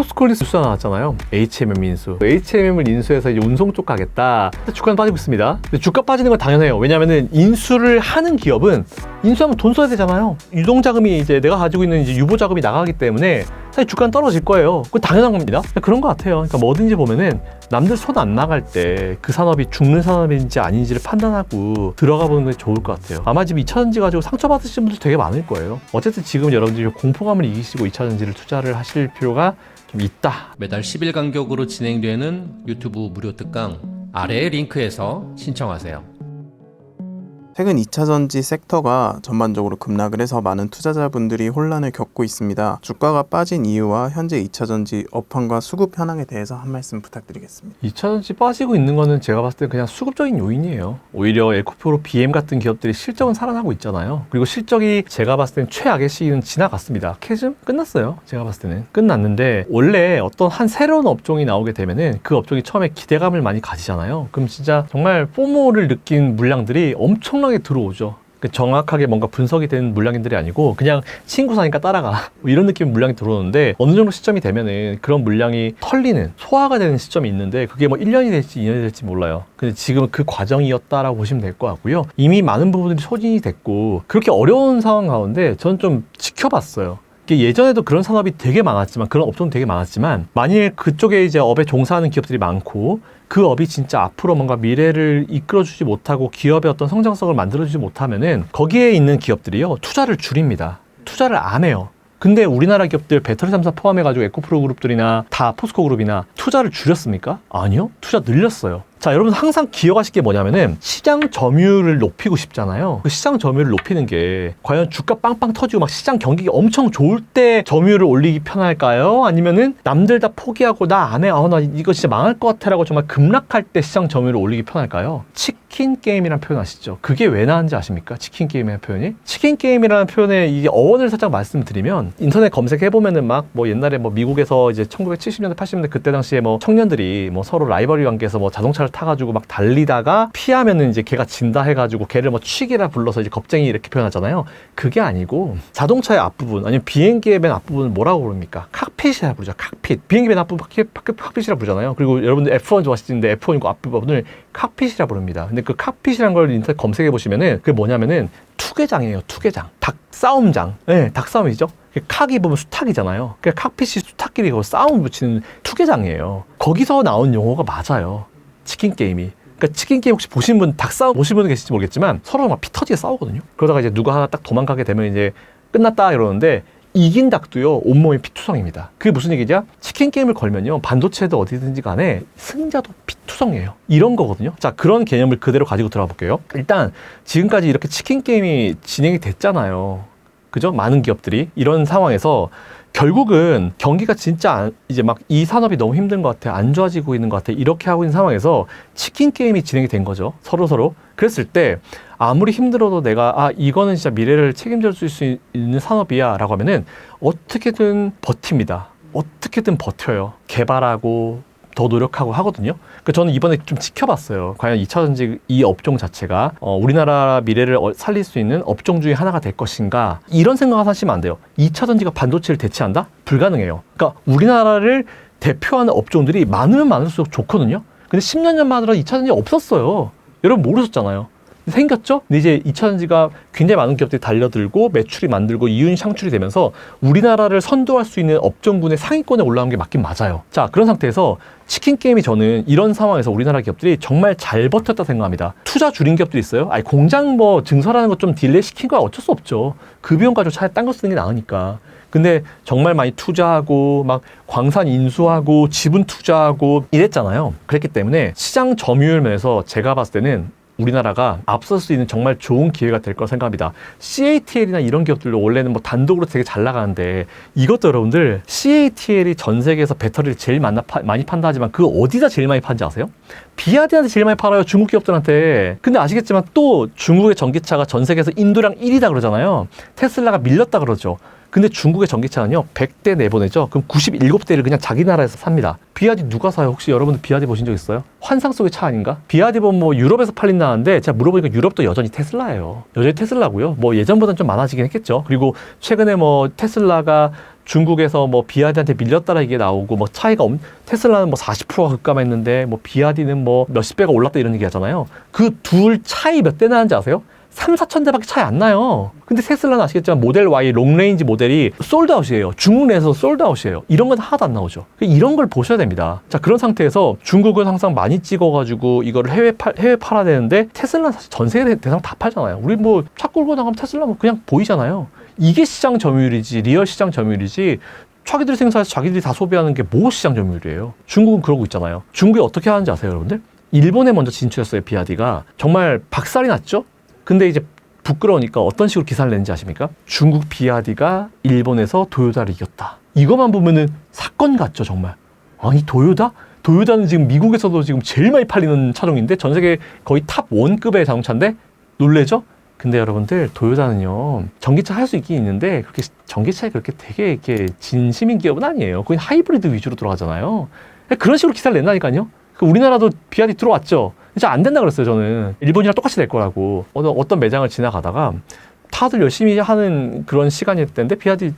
포스콜리스 수가 나왔잖아요. HMM 인수. HMM을 인수해서 이제 운송 쪽 가겠다. 주가는 빠지고 있습니다. 주가 빠지는 건 당연해요. 왜냐면은 인수를 하는 기업은 인수하면 돈 써야 되잖아요. 유동 자금이 이제 내가 가지고 있는 이제 유보 자금이 나가기 때문에 사실 주가는 떨어질 거예요. 그건 당연한 겁니다. 그런 것 같아요. 그러니까 뭐든지 보면은 남들 손 안 나갈 때 그 산업이 죽는 산업인지 아닌지를 판단하고 들어가 보는 게 좋을 것 같아요. 아마 지금 2차전지 가지고 상처받으신 분들 되게 많을 거예요. 어쨌든 지금 여러분들이 공포감을 이기시고 2차전지를 투자를 하실 필요가 좀 있다. 매달 10일 간격으로 진행되는 유튜브 무료 특강 아래 링크에서 신청하세요. 최근 2차 전지 섹터가 전반적으로 급락을 해서 많은 투자자분들이 혼란을 겪고 있습니다. 주가가 빠진 이유와 현재 2차 전지 업황과 수급 현황에 대해서 한 말씀 부탁드리겠습니다. 2차 전지 빠지고 있는 거는 제가 봤을 때 그냥 수급적인 요인이에요. 오히려 에코프로 BM 같은 기업들이 실적은 살아나고 있잖아요. 그리고 실적이 제가 봤을 때는 최악의 시기는 지나갔습니다. 캐즘 끝났어요. 제가 봤을 때는 끝났는데 원래 어떤 한 새로운 업종이 나오게 되면은 그 업종이 처음에 기대감을 많이 가지잖아요. 그럼 진짜 정말 포모를 느낀 물량들이 엄청나게 들어오죠. 그 정확하게 뭔가 분석이 된 물량들이 아니고 그냥 친구 사니까 따라가. 뭐 이런 느낌의 물량이 들어오는데 어느 정도 시점이 되면은 그런 물량이 털리는 소화가 되는 시점이 있는데 그게 뭐 1년이 될지 2년이 될지 몰라요. 근데 지금 그 과정이었다라고 보시면 될 것 같고요. 이미 많은 부분들이 소진이 됐고 그렇게 어려운 상황 가운데 저는 좀 지켜봤어요. 예전에도 그런 산업이 되게 많았지만 그런 업종 되게 많았지만 만일 그쪽에 이제 업에 종사하는 기업들이 많고 그 업이 진짜 앞으로 뭔가 미래를 이끌어주지 못하고 기업의 어떤 성장성을 만들어주지 못하면은 거기에 있는 기업들이요 투자를 줄입니다. 투자를 안 해요. 근데 우리나라 기업들 배터리 3사 포함해가지고 에코프로 그룹들이나 다 포스코 그룹이나 투자를 줄였습니까? 아니요. 투자 늘렸어요. 자, 여러분 항상 기억하실 게 뭐냐면은 시장 점유율을 높이고 싶잖아요. 그 시장 점유율을 높이는 게 과연 주가 빵빵 터지고 막 시장 경기가 엄청 좋을 때 점유율을 올리기 편할까요? 아니면은 남들 다 포기하고 나 안 해. 아, 나 이거 진짜 망할 것 같아라고 정말 급락할 때 시장 점유율을 올리기 편할까요? 치킨 게임이라는 표현 아시죠? 그게 왜 나왔는지 아십니까? 치킨 게임이라는 표현이? 치킨 게임이라는 표현의 이 어원을 살짝 말씀드리면 인터넷 검색해 보면은 막 뭐 옛날에 뭐 미국에서 이제 1970년대 80년대 그때 당시에 뭐 청년들이 뭐 서로 라이벌리 관계에서 뭐 자동차를 타가지고 막 달리다가 피하면은 이제 걔가 진다 해가지고 걔를 뭐 취기라 불러서 이제 겁쟁이 이렇게 표현하잖아요. 그게 아니고 자동차의 앞부분 아니면 비행기의 맨 앞부분을 뭐라고 부릅니까? 칵핏이라 부르죠. 칵핏. 비행기 맨 앞부분 칵핏, 칵핏, 칵핏이라 부르잖아요. 그리고 여러분들 F1 좋아하시는데 F1 그 앞부분을 칵핏이라 부릅니다. 근데 그 칵핏이란 걸 인터넷 검색해 보시면은 그게 뭐냐면은 투개장이에요. 투개장. 닭 싸움장. 네, 닭 싸움이죠. 칵이 보면 수탉이잖아요. 그러니까 칵핏이 수탉끼리 그 싸움 붙이는 투개장이에요. 거기서 나온 용어가 맞아요. 치킨 게임이. 그러니까 치킨 게임 혹시 보신 분, 닭 싸움 보신 분 계실지 모르겠지만 서로 막 피 터지게 싸우거든요. 그러다가 이제 누가 하나 딱 도망가게 되면 이제 끝났다 이러는데 이긴 닭도요 온몸이 피투성입니다. 그게 무슨 얘기냐? 치킨 게임을 걸면요 반도체도 어디든지 간에 승자도 피투성이에요. 이런 거거든요. 자 그런 개념을 그대로 가지고 들어가 볼게요. 일단 지금까지 이렇게 치킨 게임이 진행이 됐잖아요. 그죠? 많은 기업들이 이런 상황에서 결국은 경기가 진짜 안- 이제 막 이 산업이 너무 힘든 것 같아 안 좋아지고 있는 것 같아 이렇게 하고 있는 상황에서 치킨 게임이 진행이 된 거죠 서로 서로. 그랬을 때 아무리 힘들어도 내가 아 이거는 진짜 미래를 책임져 줄 수 있는 산업이야라고 하면은 어떻게든 버팁니다. 어떻게든 버텨요. 개발하고 더 노력하고 하거든요. 그 저는 이번에 좀 지켜봤어요. 과연 2차 전지 이 업종 자체가 어, 우리나라 미래를 어- 살릴 수 있는 업종 중에 하나가 될 것인가 이런 생각 하시면 안 돼요. 2차 전지가 반도체를 대체한다? 불가능해요. 그러니까 우리나라를 대표하는 업종들이 많으면 많을수록 좋거든요. 근데 10년 전만 하더라도 2차 전지 없었어요. 여러분 모르셨잖아요. 생겼죠? 근데 이제 2차전지가 굉장히 많은 기업들이 달려들고 매출이 만들고 이윤 창출이 되면서 우리나라를 선도할 수 있는 업종군의 상위권에 올라온 게 맞긴 맞아요. 자, 그런 상태에서 치킨 게임이 저는 이런 상황에서 우리나라 기업들이 정말 잘 버텼다 생각합니다. 투자 줄인 기업들이 있어요. 아니, 공장 뭐 증설하는 것 좀 딜레이 시킨 거야 어쩔 수 없죠. 그 비용 가지고 차라리 딴 거 쓰는 게 나으니까. 근데 정말 많이 투자하고 막 광산 인수하고 지분 투자하고 이랬잖아요. 그랬기 때문에 시장 점유율 면에서 제가 봤을 때는 우리나라가 앞설 수 있는 정말 좋은 기회가 될 거라 생각합니다. CATL이나 이런 기업들도 원래는 뭐 단독으로 되게 잘 나가는데 이것도 여러분들 CATL이 전 세계에서 배터리를 제일 많이, 파, 많이 판다 하지만 그 어디다 제일 많이 판지 아세요? 비아디한테 제일 많이 팔아요. 중국 기업들한테. 근데 아시겠지만 또 중국의 전기차가 전 세계에서 인도량 1위다 그러잖아요. 테슬라가 밀렸다 그러죠. 근데 중국의 전기차는요 100대 내보내죠. 그럼 97대를 그냥 자기 나라에서 삽니다. 비아디 누가 사요? 혹시 여러분들 비아디 보신 적 있어요? 환상 속의 차 아닌가? 비아디 보면 뭐 유럽에서 팔린다는데 제가 물어보니까 유럽도 여전히 테슬라예요. 여전히 테슬라고요? 뭐 예전보다는 좀 많아지긴 했겠죠. 그리고 최근에 뭐 테슬라가 중국에서 뭐 비아디한테 밀렸다라 이게 나오고 뭐 차이가 엄, 테슬라는 뭐 40%가 급감했는데 뭐 비아디는 뭐 몇십 배가 올랐다 이런 얘기 하잖아요. 그 둘 차이 몇 대 나는지 아세요? 3, 4천 대밖에 차이 안 나요. 근데 테슬라는 아시겠지만 모델 Y 롱레인지 모델이 솔드아웃이에요. 중국 내에서 솔드아웃이에요. 이런 건 하나도 안 나오죠. 이런 걸 보셔야 됩니다. 자, 그런 상태에서 중국은 항상 많이 찍어가지고 이거를 해외 팔, 해외 팔아야 되는데 테슬라는 사실 전 세계 대상 다 팔잖아요. 우리 뭐 차 끌고 나가면 테슬라 뭐 그냥 보이잖아요. 이게 시장 점유율이지, 리얼 시장 점유율이지, 자기들이 생산해서 자기들이 다 소비하는 게 뭐 시장 점유율이에요. 중국은 그러고 있잖아요. 중국이 어떻게 하는지 아세요, 여러분들? 일본에 먼저 진출했어요, 비아디가. 정말 박살이 났죠? 근데 이제 부끄러우니까 어떤 식으로 기사를 냈는지 아십니까? 중국 비아디가 일본에서 도요타를 이겼다. 이것만 보면은 사건 같죠, 정말. 아니, 도요타? 도요타는 지금 미국에서도 지금 제일 많이 팔리는 차종인데 전 세계 거의 탑 원급의 자동차인데 놀래죠? 근데 여러분들 도요타는요 전기차 할 수 있긴 있는데 그렇게 전기차에 그렇게 되게 이렇게 진심인 기업은 아니에요. 거의 하이브리드 위주로 들어가잖아요. 그런 식으로 기사를 낸다니까요. 그 우리나라도 비아디 들어왔죠. 진짜 안 된다 그랬어요 저는 일본이랑 똑같이 될 거라고 어느 어떤 매장을 지나가다가 다들 열심히 하는 그런 시간이었을 텐데 비아디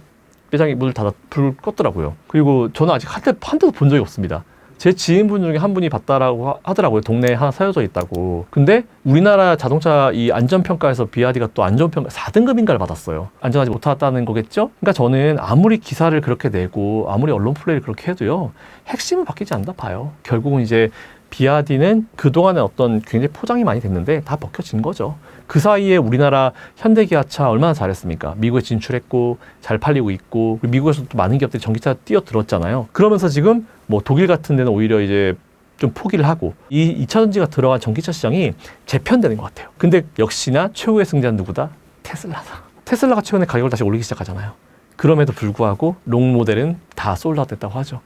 매장이 문을 닫아 불 껐더라고요. 그리고 저는 아직 한, 대, 한 대도 본 적이 없습니다. 제 지인분 중에 한 분이 봤다라고 하- 하더라고요. 동네에 하나 사여져 있다고. 근데 우리나라 자동차 이 안전평가에서 비아디가 또 안전평가 4등급인가를 받았어요. 안전하지 못하다는 거겠죠? 그러니까 저는 아무리 기사를 그렇게 내고 아무리 언론 플레이를 그렇게 해도요. 핵심은 바뀌지 않다 봐요. 결국은 이제 비아디는 그동안에 어떤 굉장히 포장이 많이 됐는데 다 벗겨진 거죠. 그 사이에 우리나라 현대기아차 얼마나 잘했습니까? 미국에 진출했고 잘 팔리고 있고 미국에서도 또 많은 기업들이 전기차 뛰어들었잖아요. 그러면서 지금 뭐 독일 같은 데는 오히려 이제 좀 포기를 하고 이 2차 전지가 들어간 전기차 시장이 재편되는 것 같아요. 근데 역시나 최후의 승자는 누구다? 테슬라다. 테슬라가 최근에 가격을 다시 올리기 시작하잖아요. 그럼에도 불구하고 롱 모델은 다 솔드아웃 됐다고 하죠.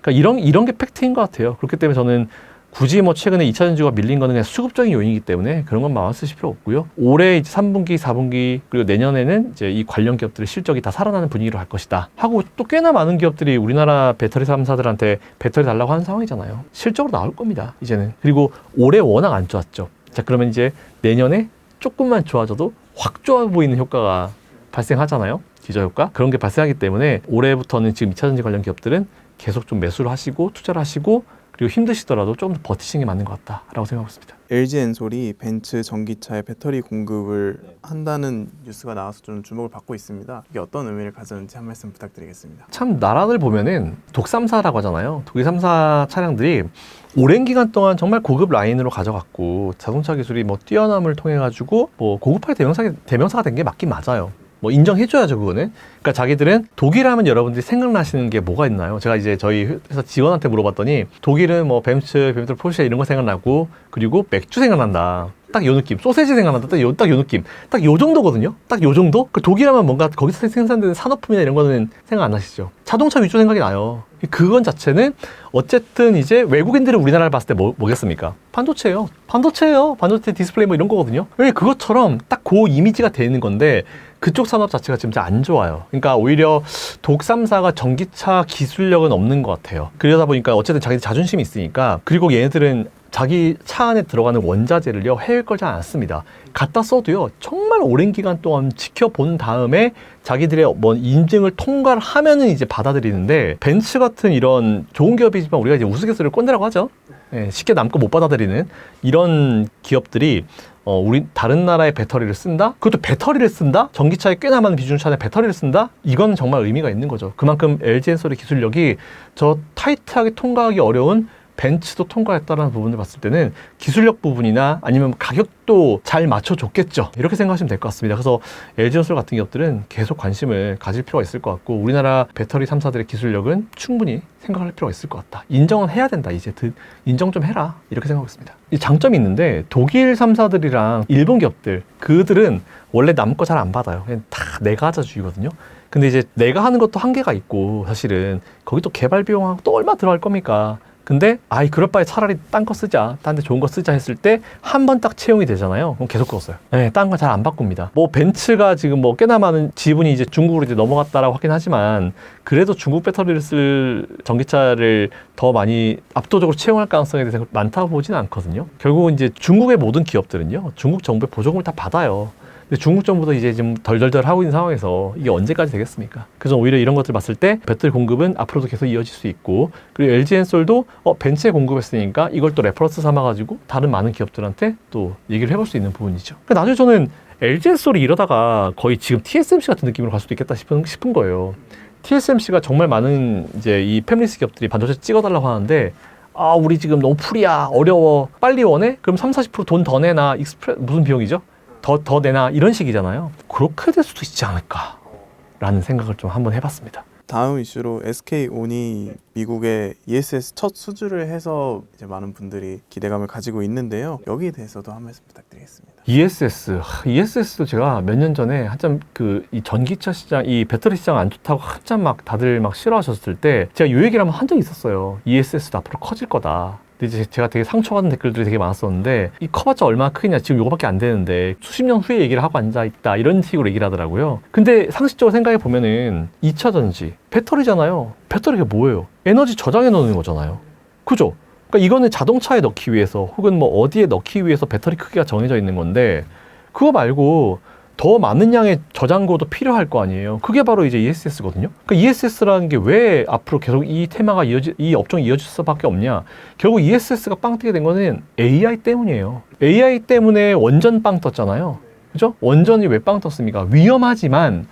그러니까 이런 이런 게 팩트인 것 같아요. 그렇기 때문에 저는 굳이 뭐 최근에 2차 전지가 밀린 거는 그냥 수급적인 요인이기 때문에 그런 건 마음 쓰실 필요 없고요. 올해 이제 3분기, 4분기 그리고 내년에는 이제 이 관련 기업들의 실적이 다 살아나는 분위기로 갈 것이다. 하고 또 꽤나 많은 기업들이 우리나라 배터리 3사들한테 배터리 달라고 하는 상황이잖아요. 실적으로 나올 겁니다. 이제는. 그리고 올해 워낙 안 좋았죠. 자, 그러면 이제 내년에 조금만 좋아져도 확 좋아 보이는 효과가 발생하잖아요. 기저효과. 그런 게 발생하기 때문에 올해부터는 지금 2차 전지 관련 기업들은 계속 좀 매수를 하시고 투자를 하시고 그리고 힘드시더라도 좀 더 버티시는 게 맞는 것 같다라고 생각하고 있습니다. LG 엔솔이 벤츠 전기차에 배터리 공급을 한다는 뉴스가 나와서 좀 주목을 받고 있습니다. 이게 어떤 의미를 가졌는지 한 말씀 부탁드리겠습니다. 참 나라를 보면은 독삼사라고 하잖아요. 독일 3사 차량들이 오랜 기간 동안 정말 고급 라인으로 가져갔고 자동차 기술이 뭐 뛰어남을 통해 가지고 뭐 고급화의 대명사가 대명사가 된 게 맞긴 맞아요. 뭐 인정해줘야죠 그거는. 그러니까 자기들은 독일하면 여러분들이 생각나시는 게 뭐가 있나요? 제가 이제 저희 회사 직원한테 물어봤더니 독일은 뭐 벤츠, 벤츠 포르쉐 이런 거 생각나고 그리고 맥주 생각난다. 딱 요 느낌. 소세지 생각난다. 딱 요, 딱 요 느낌. 딱 요 정도거든요. 딱 요 정도? 그 독일하면 뭔가 거기서 생산되는 산업품이나 이런 거는 생각 안 나시죠? 자동차 위주 생각이 나요. 그건 자체는 어쨌든 이제 외국인들이 우리나라를 봤을 때 뭐, 뭐겠습니까? 반도체예요. 반도체예요. 반도체 디스플레이 뭐 이런 거거든요. 왜 그것처럼 딱 그 이미지가 되는 건데 그쪽 산업 자체가 지금 잘 안 좋아요. 그러니까 오히려 독삼사가 전기차 기술력은 없는 것 같아요. 그러다 보니까 어쨌든 자기들 자존심이 있으니까 그리고 얘네들은 자기 차 안에 들어가는 원자재를요 해외 걸 잘 안 씁니다. 갖다 써도요 정말 오랜 기간 동안 지켜본 다음에 자기들의 뭐 인증을 통과를 하면은 이제 받아들이는데 벤츠 같은 이런 좋은 기업이지만 우리가 이제 우스갯소리를 꼰대라고 하죠. 예, 쉽게 남고 못 받아들이는 이런 기업들이 어, 우리 다른 나라의 배터리를 쓴다? 그것도 배터리를 쓴다? 전기차에 꽤나 많은 비중 차는 배터리를 쓴다? 이건 정말 의미가 있는 거죠. 그만큼 LG 엔솔의 기술력이 저 타이트하게 통과하기 어려운 벤츠도 통과했다는 부분을 봤을 때는 기술력 부분이나 아니면 가격도 잘 맞춰줬겠죠. 이렇게 생각하시면 될 것 같습니다. 그래서 LG전설 같은 기업들은 계속 관심을 가질 필요가 있을 것 같고 우리나라 배터리 3사들의 기술력은 충분히 생각할 필요가 있을 것 같다. 인정은 해야 된다. 이제 드- 인정 좀 해라. 이렇게 생각하고 있습니다. 이 장점이 있는데 독일 3사들이랑 일본 기업들 그들은 원래 남 거 잘 안 받아요. 그냥 다 내가 하자 주의거든요. 근데 이제 내가 하는 것도 한계가 있고 사실은 거기 또 개발 비용하고 또 얼마 들어갈 겁니까? 근데 아이 그럴 바에 차라리 딴 거 쓰자 딴 데 좋은 거 쓰자 했을 때 한 번 딱 채용이 되잖아요. 그럼 계속 그거 써요. 네, 딴 거 잘 안 바꿉니다. 뭐 벤츠가 지금 뭐 꽤나 많은 지분이 이제 중국으로 이제 넘어갔다라고 하긴 하지만 그래도 중국 배터리를 쓸 전기차를 더 많이 압도적으로 채용할 가능성에 대해서 많다고 보지는 않거든요. 결국은 이제 중국의 모든 기업들은요 중국 정부의 보조금을 다 받아요 근데 중국 정부도 이제 좀 덜덜덜 하고 있는 상황에서 이게 언제까지 되겠습니까? 그래서 오히려 이런 것들 봤을 때 배터리 공급은 앞으로도 계속 이어질 수 있고 그리고 LG 엔솔도 어, 벤츠에 공급했으니까 이걸 또 레퍼런스 삼아가지고 다른 많은 기업들한테 또 얘기를 해볼 수 있는 부분이죠. 그러니까 나중에 저는 LG 엔솔이 이러다가 거의 지금 TSMC 같은 느낌으로 갈 수도 있겠다 싶은, 싶은 거예요. TSMC가 정말 많은 이제 이 패밀리스 기업들이 반도체 찍어달라고 하는데 아 우리 지금 너무 풀이야 어려워 빨리 원해? 그럼 3, 40%돈 더 내나 익스프레 무슨 비용이죠? 더 더 내나 이런 식이잖아요. 그렇게 될 수도 있지 않을까라는 생각을 좀 한번 해봤습니다. 다음 이슈로 SK 온이 미국에 ESS 첫 수주를 해서 이제 많은 분들이 기대감을 가지고 있는데요. 여기에 대해서도 한 말씀 부탁드리겠습니다. ESS, 하, ESS도 제가 몇 년 전에 한참 그 이 전기차 시장, 이 배터리 시장 안 좋다고 한참 막 다들 막 싫어하셨을 때 제가 요 얘기를 한번 한 적이 있었어요. ESS도 앞으로 커질 거다. 근데 제가 되게 상처받는 댓글들이 되게 많았었는데 이 커봤자 얼마나 크냐 지금 요거밖에 안 되는데 수십 년 후에 얘기를 하고 앉아 있다 이런 식으로 얘기를 하더라고요. 근데 상식적으로 생각해 보면은 2차 전지 배터리잖아요. 배터리가 뭐예요? 에너지 저장해 놓는 거잖아요. 그죠? 그러니까 이거는 자동차에 넣기 위해서 혹은 뭐 어디에 넣기 위해서 배터리 크기가 정해져 있는 건데 그거 말고 더 많은 양의 저장고도 필요할 거 아니에요. 그게 바로 이제 ESS거든요. 그러니까 ESS라는 게 왜 앞으로 계속 이 테마가 이어지, 이 업종이 이어질 수밖에 없냐. 결국 ESS가 빵 뜨게 된 거는 AI 때문이에요. AI 때문에 원전 빵 떴잖아요. 그죠? 원전이 왜 빵 떴습니까? 위험하지만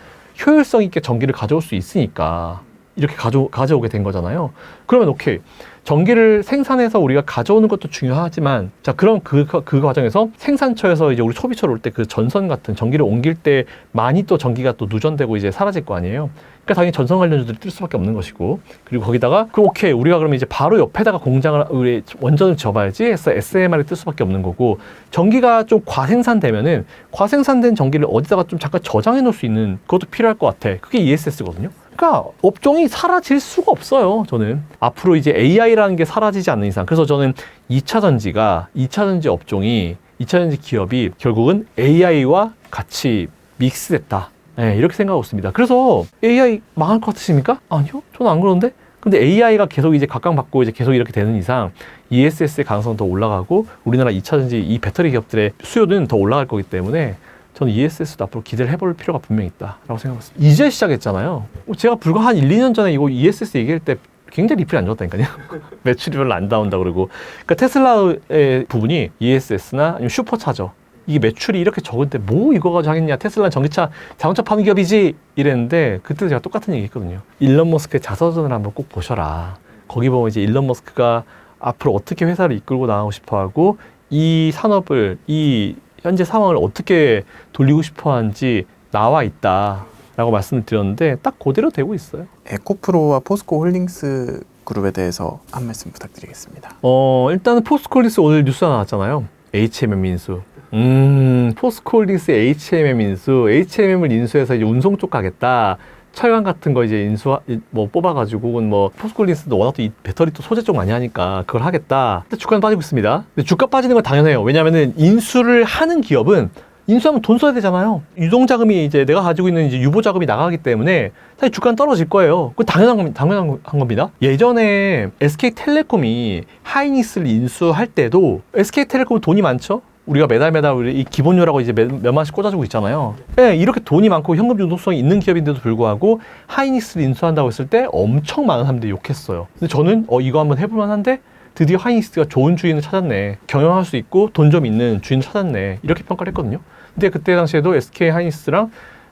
효율성 있게 전기를 가져올 수 있으니까 이렇게 가져, 가져오게 된 거잖아요. 그러면 오케이. 전기를 생산해서 우리가 가져오는 것도 중요하지만 자 그럼 그, 그 과정에서 생산처에서 이제 우리 소비처로 올 때 그 전선 같은 전기를 옮길 때 많이 또 전기가 또 누전되고 이제 사라질 거 아니에요. 그러니까 당연히 전선 관련주들이 뜰 수밖에 없는 것이고 그리고 거기다가 그 오케이 우리가 그러면 이제 바로 옆에다가 공장을 우리 원전을 지어봐야지 해서 SMR이 뜰 수밖에 없는 거고 전기가 좀 과생산되면은 과생산된 전기를 어디다가 좀 잠깐 저장해 놓을 수 있는 그것도 필요할 것 같아. 그게 ESS거든요. 그러니까 업종이 사라질 수가 없어요. 저는 앞으로 이제 AI라는 게 사라지지 않는 이상 그래서 저는 2차 전지가 2차 전지 업종이 2차 전지 기업이 결국은 AI와 같이 믹스됐다. 네, 이렇게 생각하고 있습니다. 그래서 AI 망할 것 같으십니까? 아니요, 저는 안 그런데. 근데 AI가 계속 이제 각광받고 이제 계속 이렇게 되는 이상 ESS의 가능성은 더 올라가고 우리나라 2차 전지 이 배터리 기업들의 수요는 더 올라갈 거기 때문에 저는 ESS도 앞으로 기대를 해볼 필요가 분명히 있다라고 생각했습니다. 이제 시작했잖아요. 제가 불과 한 1, 2년 전에 이거 ESS 얘기할 때 굉장히 리플이 안 좋았다니까요. 매출이 별로 안 나온다 그러고. 그러니까 테슬라의 부분이 ESS나 아니면 슈퍼차저 이게 매출이 이렇게 적은데 뭐 이거 가지고 하겠냐 테슬라는 전기차 자동차 파는 기업이지 이랬는데 그때도 제가 똑같은 얘기 했거든요 일론 머스크의 자서전을 한번 꼭 보셔라 거기 보면 이제 일론 머스크가 앞으로 어떻게 회사를 이끌고 나가고 싶어 하고 이 산업을 이 현재 상황을 어떻게 돌리고 싶어 하는지 나와 있다 라고 말씀을 드렸는데 딱 그대로 되고 있어요 에코프로와 포스코 홀딩스 그룹에 대해서 한 말씀 부탁드리겠습니다. 어 일단은 포스콜리스 오늘 뉴스가 나왔잖아요. HMM 인수. 음 포스콜리스 HMM 인수. HMM을 인수해서 이제 운송 쪽 가겠다. 철강 같은 거 이제 인수 뭐 뽑아가지고 혹은 뭐 포스콜리스도 워낙 또 이 배터리 또 소재 쪽 많이 하니까 그걸 하겠다. 근데 주가는 빠지고 있습니다. 근데 주가 빠지는 건 당연해요. 왜냐하면은 인수를 하는 기업은 인수하면 돈 써야 되잖아요. 유동 자금이 이제 내가 가지고 있는 이제 유보 자금이 나가기 때문에 사실 주가는 떨어질 거예요. 그 당연한 겁- 당연한 한 겁니다. 예전에 SK텔레콤이 하이닉스를 인수할 때도 SK텔레콤 돈이 많죠. 우리가 매달 매달 우리 이 기본료라고 이제 몇, 몇만씩 꽂아주고 있잖아요. 네, 이렇게 돈이 많고 현금 유동성이 있는 기업인데도 불구하고 하이닉스를 인수한다고 했을 때 엄청 많은 사람들이 욕했어요. 근데 저는 어 이거 한번 해볼 만한데 드디어 하이닉스가 좋은 주인을 찾았네. 경영할 수 있고 돈 좀 있는 주인 찾았네. 이렇게 평가를 했거든요. 근데 그때 당시에도 SK 하이닉스랑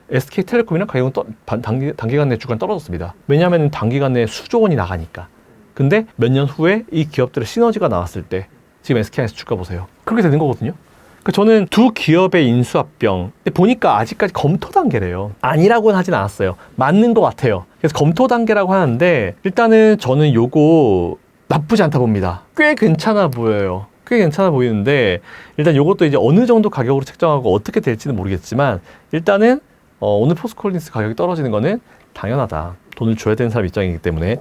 SK텔레콤이랑 가격은 떠, 반- 단기, 단기간 내 주가는 떨어졌습니다. 왜냐하면 단기간 내에 수조 원이 나가니까. 근데 몇 년 후에 이 기업들의 시너지가 나왔을 때 지금 SK하이닉스 주가 보세요. 그렇게 되는 거거든요. 그러니까 저는 두 기업의 인수합병 보니까 아직까지 검토 단계래요. 아니라고는 하진 않았어요. 맞는 것 같아요. 그래서 검토 단계라고 하는데 일단은 저는 요거 나쁘지 않다 봅니다. 꽤 괜찮아 보여요. 꽤 괜찮아 보이는데 일단 요것도 이제 어느 정도 가격으로 책정하고 어떻게 될지는 모르겠지만 일단은 어, 오늘 포스콜린스 가격이 떨어지는 거는 당연하다. 돈을 줘야 되는 사람 입장이기 때문에.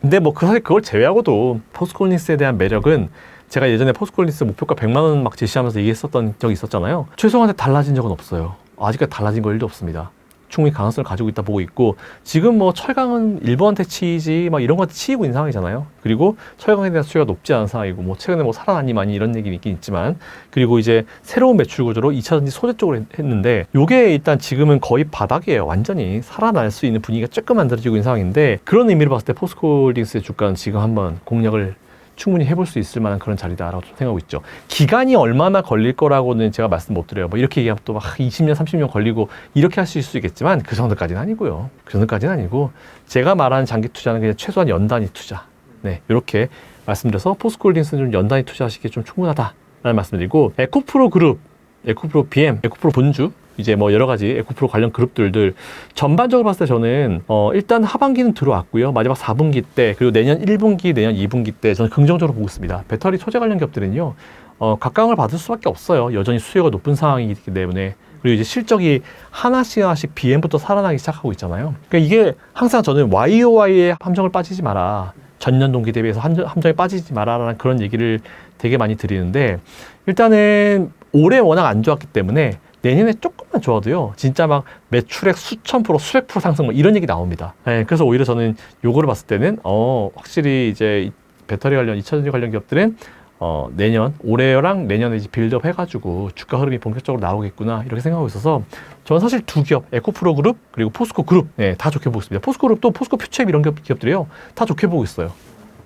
근데 뭐 그 사실 그걸 제외하고도 포스콜린스에 대한 매력은 제가 예전에 포스콜린스 목표가 100만 원 막 제시하면서 얘기했었던 적이 있었잖아요. 최소한테 달라진 적은 없어요. 아직까지 달라진 거 일도 없습니다. 충분히 가능성을 가지고 있다 보고 있고 지금 뭐 철강은 일본한테 치이지 막 이런 것한테 치이고 있는 상황이잖아요. 그리고 철강에 대한 수요가 높지 않은 상황이고 뭐 최근에 뭐 살아나니 많이 이런 얘기 있긴 있지만 그리고 이제 새로운 매출 구조로 2차전지 소재 쪽으로 했- 했는데 요게 일단 지금은 거의 바닥이에요. 완전히 살아날 수 있는 분위기가 조금 만들어지고 있는 상황인데 그런 의미로 봤을 때 포스코홀딩스의 주가는 지금 한번 공략을 충분히 해볼 수 있을 만한 그런 자리다라고 좀 생각하고 있죠. 기간이 얼마나 걸릴 거라고는 제가 말씀 못 드려요. 뭐 이렇게 얘기하면 또 막 20년, 30년 걸리고 이렇게 하실 수 있겠지만 그 정도까지는 아니고요. 그 정도까지는 아니고 제가 말하는 장기 투자는 그냥 최소한 연단위 투자. 네, 이렇게 말씀드려서 포스코홀딩스는 좀 연단위 투자하시기에 좀 충분하다라는 말씀드리고 에코프로 그룹, 에코프로 BM, 에코프로 본주 이제 뭐 여러 가지 에코프로 관련 그룹들들 전반적으로 봤을 때 저는 어 일단 하반기는 들어왔고요. 마지막 4분기 때 그리고 내년 1분기, 내년 2분기 때 저는 긍정적으로 보고 있습니다. 배터리 소재 관련 기업들은요. 어 각광을 받을 수밖에 없어요. 여전히 수요가 높은 상황이기 때문에 그리고 이제 실적이 하나씩 하나씩 BM부터 살아나기 시작하고 있잖아요. 그러니까 이게 항상 저는 YOY의 함정을 빠지지 마라. 전년 동기 대비해서 함정- 함정에 빠지지 마라라는 그런 얘기를 되게 많이 드리는데 일단은 올해 워낙 안 좋았기 때문에 내년에 조금만 좋아도요 진짜 막 매출액 수천 프로 수백 프로 상승 뭐 이런 얘기 나옵니다 네, 그래서 오히려 저는 요거를 봤을 때는 어 확실히 이제 이 배터리 관련 2차전지 관련 기업들은 어 내년 올해랑 내년에 이제 빌드업 해가지고 주가 흐름이 본격적으로 나오겠구나 이렇게 생각하고 있어서 저는 사실 두 기업 에코프로 그룹 그리고 포스코 그룹 네, 다 좋게 보고 있습니다 포스코 그룹도 포스코 퓨처앱 이런 기업, 기업들이요 다 좋게 보고 있어요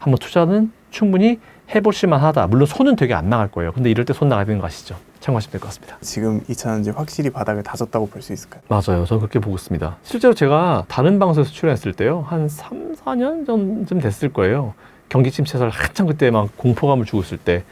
한번 투자는 충분히 해보실만 하다. 물론 손은 되게 안 나갈 거예요. 근데 이럴 때 손 나가야 되는 거 아시죠? 참고하시면 될 것 같습니다. 지금 2차전지 확실히 바닥을 다졌다고 볼 수 있을까요? 맞아요. 저는 그렇게 보고 있습니다. 실제로 제가 다른 방송에서 출연했을 때요. 한 3, 4년 전쯤 됐을 거예요. 경기 침체설 한참 그때 막 공포감을 주고 있을 때.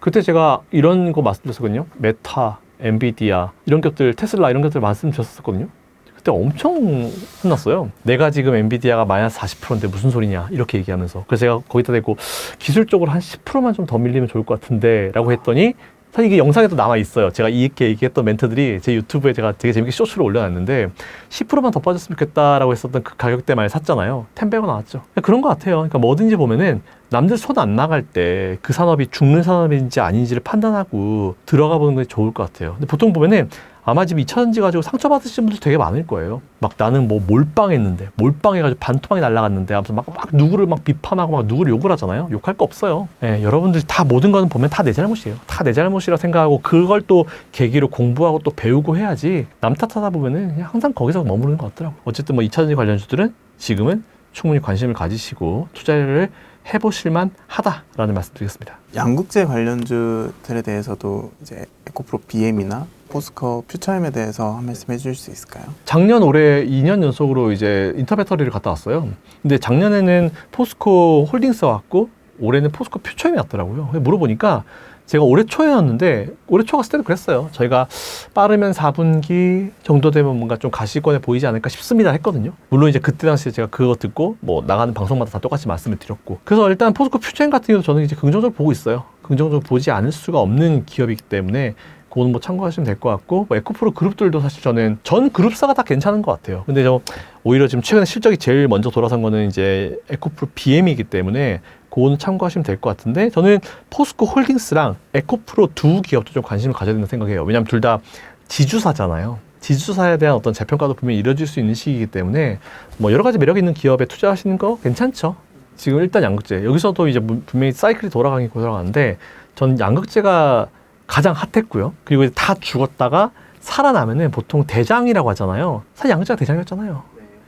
그때 제가 이런 거 말씀드렸거든요. 메타, 엔비디아, 이런 것들, 테슬라 이런 것들 말씀드렸었거든요. 그때 엄청 혼났어요. 내가 지금 엔비디아가 마이너스 40%인데 무슨 소리냐 이렇게 얘기하면서 그래서 제가 거기다 대고 기술적으로 한 10%만 좀 더 밀리면 좋을 것 같은데 라고 했더니 사실 이게 영상에도 남아 있어요. 제가 이렇게 얘기했던 멘트들이 제 유튜브에 제가 되게 재밌게 쇼츠를 올려놨는데 10%만 더 빠졌으면 좋겠다라고 했었던 그 가격대 많이 샀잖아요. 텐베가 나왔죠. 그런 것 같아요. 그러니까 뭐든지 보면은 남들 손 안 나갈 때 그 산업이 죽는 산업인지 아닌지를 판단하고 들어가 보는 게 좋을 것 같아요. 근데 보통 보면은 아마 지금 2차전지 가지고 상처받으신 분들 되게 많을 거예요. 막 나는 뭐 몰빵했는데, 몰빵해가지고 반토막이 날라갔는데, 아무튼 막, 막 누구를 막 비판하고 막 누구를 욕을 하잖아요. 욕할 거 없어요. 예, 여러분들이 다 모든 거는 보면 다 내 잘못이에요. 다 내 잘못이라 생각하고 그걸 또 계기로 공부하고 또 배우고 해야지 남 탓하다 보면은 그냥 항상 거기서 머무르는 것 같더라고요. 어쨌든 뭐 2차전지 관련주들은 지금은 충분히 관심을 가지시고 투자를 해보실만 하다라는 말씀 드리겠습니다. 양국제 관련주들에 대해서도 이제 에코프로 BM이나 포스코 퓨처엠에 대해서 한 말씀 해주실 수 있을까요? 작년 올해 2년 연속으로 이제 인터배터리를 갔다 왔어요. 근데 작년에는 포스코 홀딩스 왔고 올해는 포스코 퓨처엠이 왔더라고요. 물어보니까 제가 올해 초에였는데 올해 초 갔을 때도 그랬어요. 저희가 빠르면 4분기 정도 되면 뭔가 좀 가시권에 보이지 않을까 싶습니다 했거든요. 물론 이제 그때 당시에 제가 그거 듣고 뭐 나가는 방송마다 다 똑같이 말씀을 드렸고 그래서 일단 포스코 퓨처엠 같은 경우도 저는 이제 긍정적으로 보고 있어요. 긍정적으로 보지 않을 수가 없는 기업이기 때문에 그거는 뭐 참고하시면 될 것 같고 뭐 에코프로 그룹들도 사실 저는 전 그룹사가 다 괜찮은 것 같아요. 근데 저 오히려 지금 최근에 실적이 제일 먼저 돌아선 거는 이제 에코프로 BM이기 때문에 그거는 참고하시면 될 것 같은데 저는 포스코 홀딩스랑 에코프로 두 기업도 좀 관심을 가져야 된다고 생각해요. 왜냐하면 둘 다 지주사잖아요. 지주사에 대한 어떤 재평가도 분명히 이뤄질 수 있는 시기이기 때문에 뭐 여러 가지 매력 있는 기업에 투자하시는 거 괜찮죠. 지금 일단 양극재 여기서도 이제 분- 분명히 사이클이 돌아가긴 돌아가는데 전 양극재가 가장 핫했고요. 그리고 이제 다 죽었다가 살아나면은 보통 대장이라고 하잖아요. 사실 양극재가 대장이었잖아요.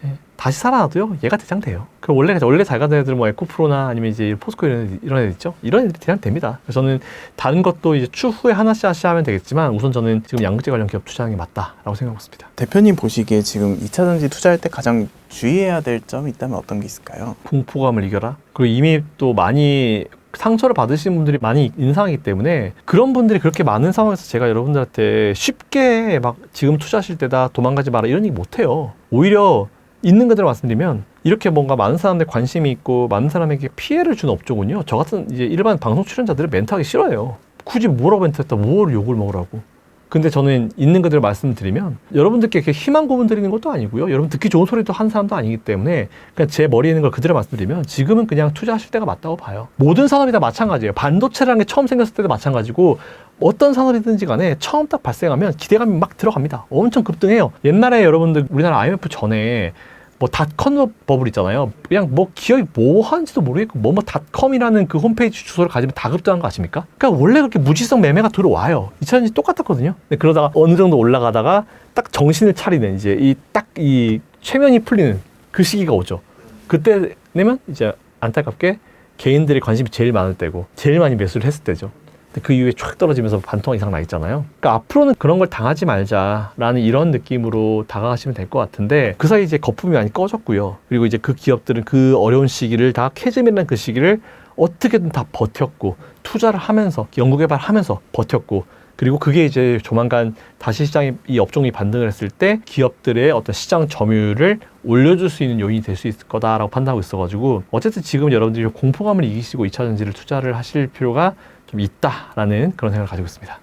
예, 다시 살아나도요, 얘가 대장 돼요. 그 원래 원래 잘 가는 애들 뭐 에코프로나 아니면 이제 포스코 이런 애들, 이런 애들 있죠. 이런 애들이 대장 됩니다. 그래서 저는 다른 것도 이제 추후에 하나씩 하나씩 하면 되겠지만 우선 저는 지금 양극재 관련 기업 투자하는 게 맞다라고 생각하고 있습니다. 대표님 보시기에 지금 2차 전지 투자할 때 가장 주의해야 될 점이 있다면 어떤 게 있을까요? 공포감을 이겨라. 그리고 이미 또 많이 상처를 받으신 분들이 많이 있는 상황이기 때문에 그런 분들이 그렇게 많은 상황에서 제가 여러분들한테 쉽게 막 지금 투자하실 때다 도망가지 마라 이런 얘기 못 해요. 오히려 있는 그대로 말씀드리면 이렇게 뭔가 많은 사람들 관심이 있고 많은 사람에게 피해를 주는 업종은요. 저 같은 이제 일반 방송 출연자들은 멘트하기 싫어요. 굳이 뭐라고 멘트했다 뭘 욕을 먹으라고. 근데 저는 있는 그대로 말씀드리면 여러분들께 이렇게 희망 고문 드리는 것도 아니고요. 여러분 듣기 좋은 소리도 한 사람도 아니기 때문에 그냥 제 머리에 있는 걸 그대로 말씀드리면 지금은 그냥 투자하실 때가 맞다고 봐요. 모든 산업이 다 마찬가지예요. 반도체라는 게 처음 생겼을 때도 마찬가지고 어떤 산업이든지 간에 처음 딱 발생하면 기대감이 막 들어갑니다. 엄청 급등해요. 옛날에 여러분들 우리나라 IMF 전에 뭐 닷컴 버블 있잖아요. 그냥 뭐 기업이 뭐 하는지도 모르겠고 뭐뭐 닷컴이라는 그 홈페이지 주소를 가지면 다 급등한 거 아십니까? 그러니까 원래 그렇게 무지성 매매가 들어와요. 2000년이 똑같았거든요. 근데 그러다가 어느 정도 올라가다가 딱 정신을 차리는 이제 이 딱 이 최면이 풀리는 그 시기가 오죠. 그때 내면 이제 안타깝게 개인들이 관심이 제일 많을 때고 제일 많이 매수를 했을 때죠. 그 이후에 쫙 떨어지면서 반토막 이상 나 있잖아요. 그러니까 앞으로는 그런 걸 당하지 말자라는 이런 느낌으로 다가가시면 될 것 같은데 그 사이 이제 거품이 많이 꺼졌고요. 그리고 이제 그 기업들은 그 어려운 시기를 다 캐즘이라는 그 시기를 어떻게든 다 버텼고 투자를 하면서 연구개발하면서 버텼고 그리고 그게 이제 조만간 다시 시장이 이 업종이 반등을 했을 때 기업들의 어떤 시장 점유율을 올려줄 수 있는 요인이 될 수 있을 거다라고 판단하고 있어가지고 어쨌든 지금 여러분들이 공포감을 이기시고 2차 전지를 투자를 하실 필요가 좀 있다라는 그런 생각을 가지고 있습니다.